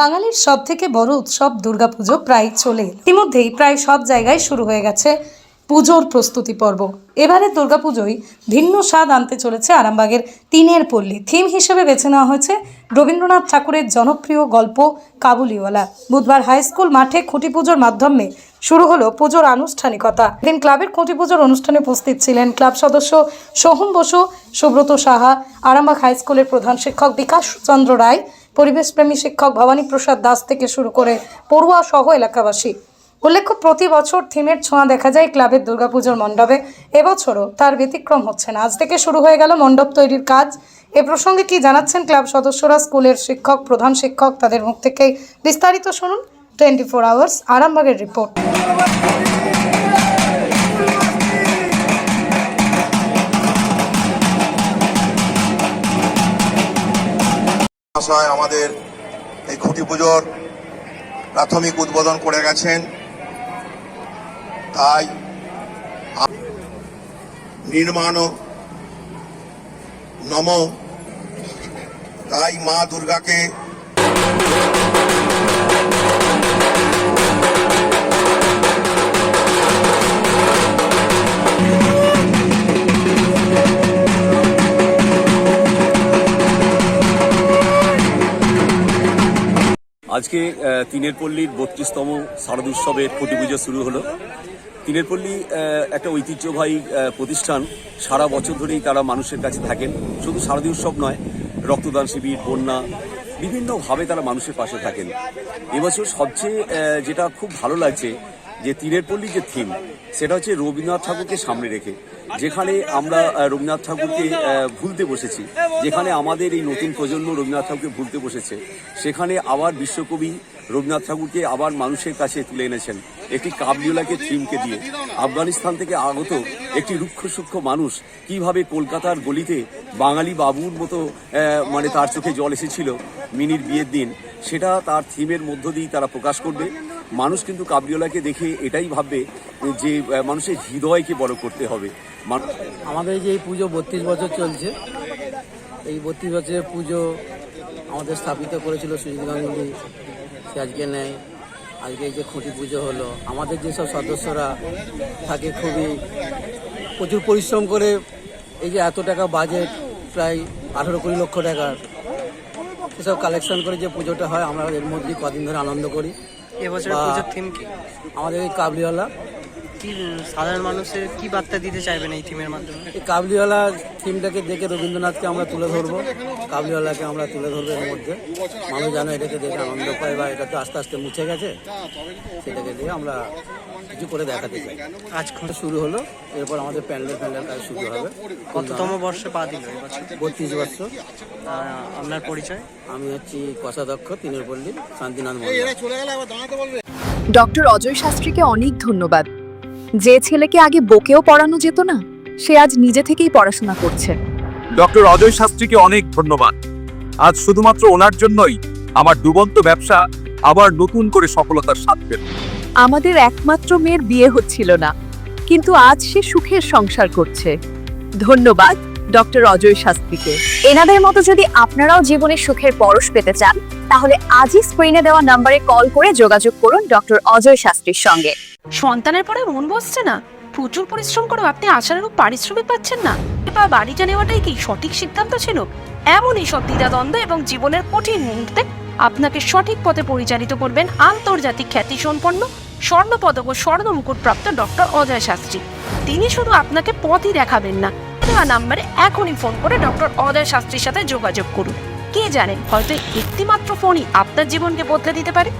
বাঙালির সব থেকে বড় উৎসব দুর্গাপুজো প্রায় চলে। ইতিমধ্যেই প্রায় সব জায়গায় শুরু হয়ে গেছে পুজোর প্রস্তুতি পর্ব। এবারে দুর্গাপুজোয় ভিন্ন স্বাদ আনতে চলেছে আরামবাগের তিনের পল্লী। থিম হিসেবে বেছে নেওয়া হয়েছে রবীন্দ্রনাথ ঠাকুরের জনপ্রিয় গল্প কাবুলিওয়ালা। বুধবার হাই স্কুল মাঠে খুঁটি পুজোর মাধ্যমে শুরু হলো পুজোর আনুষ্ঠানিকতা। এদিন ক্লাবের খুঁটি পুজোর অনুষ্ঠানে উপস্থিত ছিলেন ক্লাব সদস্য সোহম বসু, সুব্রত সাহা, আরামবাগ হাই স্কুলের প্রধান শিক্ষক বিকাশ চন্দ্র রায় পরিবেশপ্রেমী শিক্ষক ভবানী প্রসাদ দাস থেকে শুরু করে পড়ুয়া সহ এলাকাবাসী। উল্লেখ্য, প্রতি বছর থিমের ছোঁয়া দেখা যায় ক্লাবের দুর্গাপুজোর মণ্ডপে। এবছরও তার ব্যতিক্রম হচ্ছে না। আজ থেকে শুরু হয়ে গেল মণ্ডপ তৈরির কাজ। এ প্রসঙ্গে কি জানাচ্ছেন ক্লাব সদস্যরা, স্কুলের শিক্ষক, প্রধান শিক্ষক, তাদের মুখ থেকেই বিস্তারিত শুনুন। টোয়েন্টি ফোর আওয়ার্স, আরামবাগের রিপোর্ট। মহাশয় আমাদের এই খুঁটি পুজোর প্রাথমিক উদ্বোধন করে গেছেন। তাই নির্মাণ নম। তাই মা দুর্গাকে আজকে তিনের পল্লীর বত্রিশতম শারদ উৎসবের কোটি পুজো শুরু হলো। তিনের পল্লী একটা ঐতিহ্যবাহী প্রতিষ্ঠান। সারা বছর ধরেই তারা মানুষের কাছে থাকেন। শুধু শারদীয় উৎসব নয়, রক্তদান শিবির, বন্যা, বিভিন্নভাবে তারা মানুষের পাশে থাকেন। এবছর সবচেয়ে যেটা খুব ভালো লাগছে যে তীরের পল্লী যে থিম সেটা হচ্ছে রবীন্দ্রনাথ ঠাকুরকে সামনে রেখে। যেখানে আমরা রবীন্দ্রনাথ ঠাকুরকে ভুলতে বসেছি। যেখানে আমাদের এই নতুন প্রজন্ম রবীন্দ্রনাথ ঠাকুরকে ভুলতে বসেছে। সেখানে আবার বিশ্বকবি রবীন্দ্রনাথ ঠাকুরকে আবার মানুষের কাছে তুলে এনেছেন। একটি কাবলিওলাকে থিমকে দিয়ে। আফগানিস্তান থেকে আগত একটি রুক্ষ মানুষ কীভাবে কলকাতার গলিতে বাঙালি বাবুর মতো মানে তার চোখে জল এসেছিল মিনির বিয়ের দিন, সেটা তার থিমের মধ্য দিয়েই তারা প্রকাশ করবে। মানুষ কিন্তু কাবলিওলাকে দেখে এটাই ভাববে যে মানুষের হৃদয়কে বড় করতে হবে। আমাদের যে এই পুজো বত্রিশ বছর চলছে, এই বত্রিশ বছরের পুজো আমাদের স্থাপিত করেছিল সুজিত গাঙ্গুলি। সে আজকে নেয়। আজকে যে খুঁটি পুজো হলো। আমাদের যেসব সদস্যরা থাকে খুবই, প্রচুর পরিশ্রম করে এই যে এত টাকা বাজেট প্রায় আঠেরো কুড়ি লক্ষ টাকার, সেসব কালেকশন করে যে পুজোটা হয়, আমরা এর মধ্যেই কদিন ধরে আনন্দ করি। এবছরের পুজোর থিম কি? আমাদের এই কাবলিওয়ালা। কি সাধারণ মানুষের কি বার্তা দিতে চাইবেন এই থিমের মাধ্যমে? এই কাবলিওয়ালা থিমটাকে দেখে রবীন্দ্রনাথকে আমরা তুলে ধরবো। কাবলিওয়ালাকে আমরা তুলে ধরবো এর মধ্যে। মানুষ যেন এটাকে দেখে আনন্দ পায় বা এটা তো আস্তে আস্তে মুছে গেছে সেটাকে দিয়ে আমরা কিছু করে দেখাতে চাই। আজ শুরু হলো এরপর আমাদের প্যান্ডেল প্যান্ডেল কাজ শুরু হবে। কততম বর্ষে পা দিল বত্রিশ বছর। আপনার পরিচয়? আমি হচ্ছি কোষাধ্যক্ষ তিনের পল্লী শান্তিনাথ মন্ডল ডক্টর অজয় শাস্ত্রীকে অনেক ধন্যবাদ। যে ছেলেকে আগে বকেও পড়ানো যেত না সে আজ নিজে থেকেই পড়াশোনা করছে। ডক্টর অজয় শাস্ত্রীকে অনেক ধন্যবাদ। আজ শুধুমাত্র ওনার জন্যই আমার ডুবন্ত ব্যবসা আবার নতুন করে সফলতার স্বাদ পেল। আমাদের একমাত্র মেয়ের বিয়ে হচ্ছিল না কিন্তু আজ সে সুখের সংসার করছে। ধন্যবাদ ডক্টর অজয় শাস্ত্রীকে। এনাদের মতো যদি আপনারাও জীবনে সুখের পরশ পেতে চান তাহলে আজই স্ক্রিনে দেওয়া নম্বরে কল করে যোগাযোগ করুন ডক্টর অজয় শাস্ত্রীর সঙ্গে। সন্তানের পরে মন বসছে না। প্রচুর পরিশ্রম করেও আপনি আশানুরূপ পারিশ্রমিক পাচ্ছেন না। বা বাড়িটা নেওয়াটাই কি সঠিক সিদ্ধান্ত ছিল? এমনই সব দ্বিধাদ্বন্দ্ব এবং জীবনের কঠিন মুহূর্তে আপনাকে সঠিক পথে পরিচালিত করবেন আন্তর্জাতিক খ্যাতি সম্পন্ন স্বর্ণপদক ও স্বর্ণ মুকুট প্রাপ্ত ডক্টর অজয় শাস্ত্রী। তিনি শুধু আপনাকে পথই দেখাবেন না দেওয়া নাম্বারে এখনই ফোন করে ডক্টর অজয় শাস্ত্রীর সাথে যোগাযোগ করুন। কে জানেন হয়তো একটিমাত্র ফোনই আপনার জীবনকে বদলে দিতে পারে।